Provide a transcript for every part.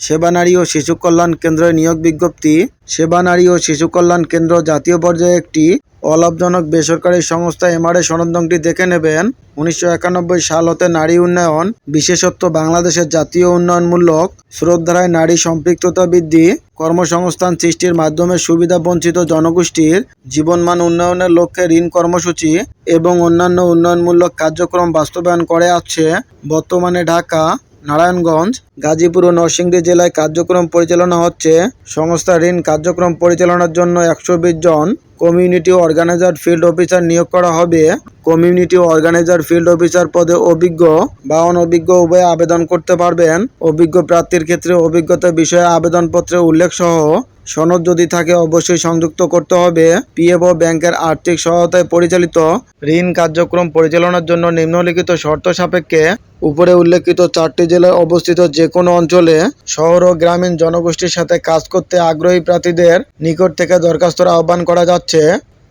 সেবা নারী ও শিশু কল্যাণ কেন্দ্রের নিয়োগ বিজ্ঞপ্তি। সেবা নারী ও শিশু কল্যাণ কেন্দ্র জাতীয় পর্যায়ে একটি অলাভজনক বেসরকারি সংস্থা এমআরএ সনদংটি দেখে নেবেন। উনিশশো একানব্বই সাল হতে নারী উন্নয়ন বিশেষত্ব বাংলাদেশের জাতীয় উন্নয়নমূলক স্রোতধারায় নারী সম্পৃক্ততা বৃদ্ধি, কর্মসংস্থান সৃষ্টির মাধ্যমে সুবিধা বঞ্চিত জনগোষ্ঠীর জীবনমান উন্নয়নের লক্ষ্যে ঋণ কর্মসূচি এবং অন্যান্য উন্নয়নমূলক কার্যক্রম বাস্তবায়ন করে আসছে। বর্তমানে ঢাকা নারায়ণগঞ্জ, গাজীপুর ও নরসিংদী জেলায় কার্যক্রম পরিচালনা হচ্ছে। সংস্থা ঋণ কার্যক্রম পরিচালনার জন্য একশো বিশ জন কমিউনিটি অর্গানাইজার ফিল্ড অফিসার নিয়োগ করা হবে। কমিউনিটি অর্গানাইজার ফিল্ড অফিসার পদে অভিজ্ঞ বা অনভিজ্ঞ উভয়ে আবেদন করতে পারবেন। অভিজ্ঞ প্রার্থীর ক্ষেত্রে অভিজ্ঞতা বিষয়ে আবেদনপত্রে উল্লেখ সহ সনদ যদি থাকে, অবশ্যই সংযুক্ত করতে হবে। পিএফও ব্যাংকের আর্থিক সহায়তায় পরিচালিত ঋণ কার্যক্রম পরিচালনার জন্য নিম্নলিখিত শর্ত সাপেক্ষে উপরে উল্লেখিত চারটি জেলায় অবস্থিত যে কোনো অঞ্চলে শহর ও গ্রামীণ জনগোষ্ঠীর সাথে কাজ করতে আগ্রহী প্রার্থীদের নিকট থেকে দরখাস্তর আহ্বান করা যাচ্ছে।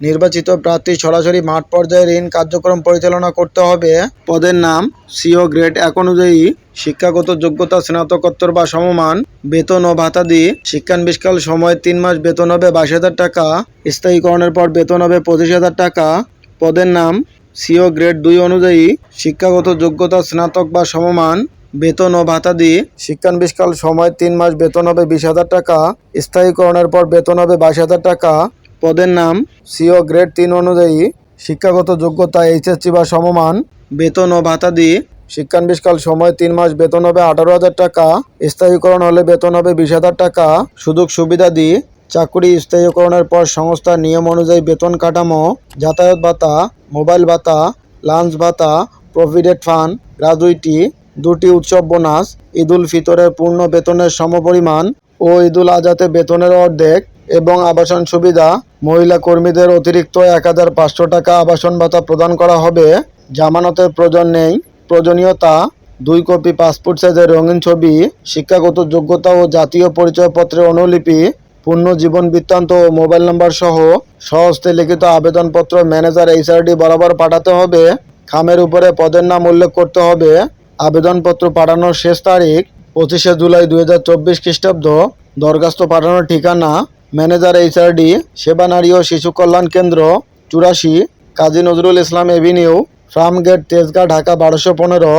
নির্বাচিত প্রার্থী সরাসরি মাঠ পর্যায়ে ঋণ কার্যক্রম পরিচালনা করতে হবে। পদের নাম সিও গ্রেড এক অনুযায়ী শিক্ষাগত যোগ্যতা, স্নাতকোত্তর বা সমমান, বেতন ও ভাতা ভাতাদি শিক্ষানবিষ্কাল সময় তিন মাস বেতন হবে বাইশ হাজার টাকা, স্থায়ীকরণের পর বেতন হবে পঁচিশ হাজার টাকা। পদের নাম সিও গ্রেড দুই অনুযায়ী শিক্ষাগত যোগ্যতা, স্নাতক বা সমমান, বেতন ও ভাতাদি শিক্ষানবিষ্কাল সময় তিন মাস বেতন হবে বিশ হাজার টাকা, স্থায়ীকরণের পর বেতন হবে বাইশ হাজার টাকা। পদের নাম সিও গ্রেড তিন অনুযায়ী শিক্ষাগত যোগ্যতা এইচএসসি বা সমমান, বেতন ও ভাতাদি শিক্ষানবিষ্কাল সময় তিন মাস বেতন হবে আঠারো হাজার টাকা, স্থায়ীকরণ হলে বেতন হবে বিশ হাজার টাকা, সুযোগ সুবিধা দি চাকুরি স্থায়ীকরণের পর সংস্থার নিয়ম অনুযায়ী বেতন কাঠামো, যাতায়াত ভাতা, মোবাইল ভাতা, লাঞ্চ ভাতা, প্রভিডেন্ট ফান্ড, গ্রাজুইটি, দুটি উৎসব বোনাস ঈদুল ফিতরের পূর্ণ বেতনের সমপরিমাণ ও ঈদুল আজহাতে বেতনের অর্ধেক এবং আবাসন সুবিধা মহিলা কর্মীদের অতিরিক্ত এক হাজার পাঁচশো টাকা আবাসন ভাতা প্রদান করা হবে। জামানতের প্রয়োজন নেই। প্রয়োজনীয়তা দুই কপি পাসপোর্ট সাইজের রঙিন ছবি, শিক্ষাগত যোগ্যতা ও জাতীয় পরিচয়পত্রের অনুলিপি পূর্ণ জীবন বৃত্তান্ত ও মোবাইল নাম্বার সহ সহস্তে লিখিত আবেদনপত্র ম্যানেজার এইচআরডি বরাবর পাঠাতে হবে। খামের উপরে পদের নাম উল্লেখ করতে হবে। আবেদনপত্র পাঠানোর শেষ তারিখ পঁচিশে জুলাই দুই হাজার চব্বিশ খ্রিস্টাব্দ। দরখাস্ত পাঠানোর ঠিকানা ম্যানেজার এইচআরডি সেবা নারী ও শিশু কল্যাণ কেন্দ্র, চুরাশি, কাজী নজরুল ইসলাম এভিনিউ, ফার্মগেট তেজগাঁ, ঢাকা বারোশো পনেরো।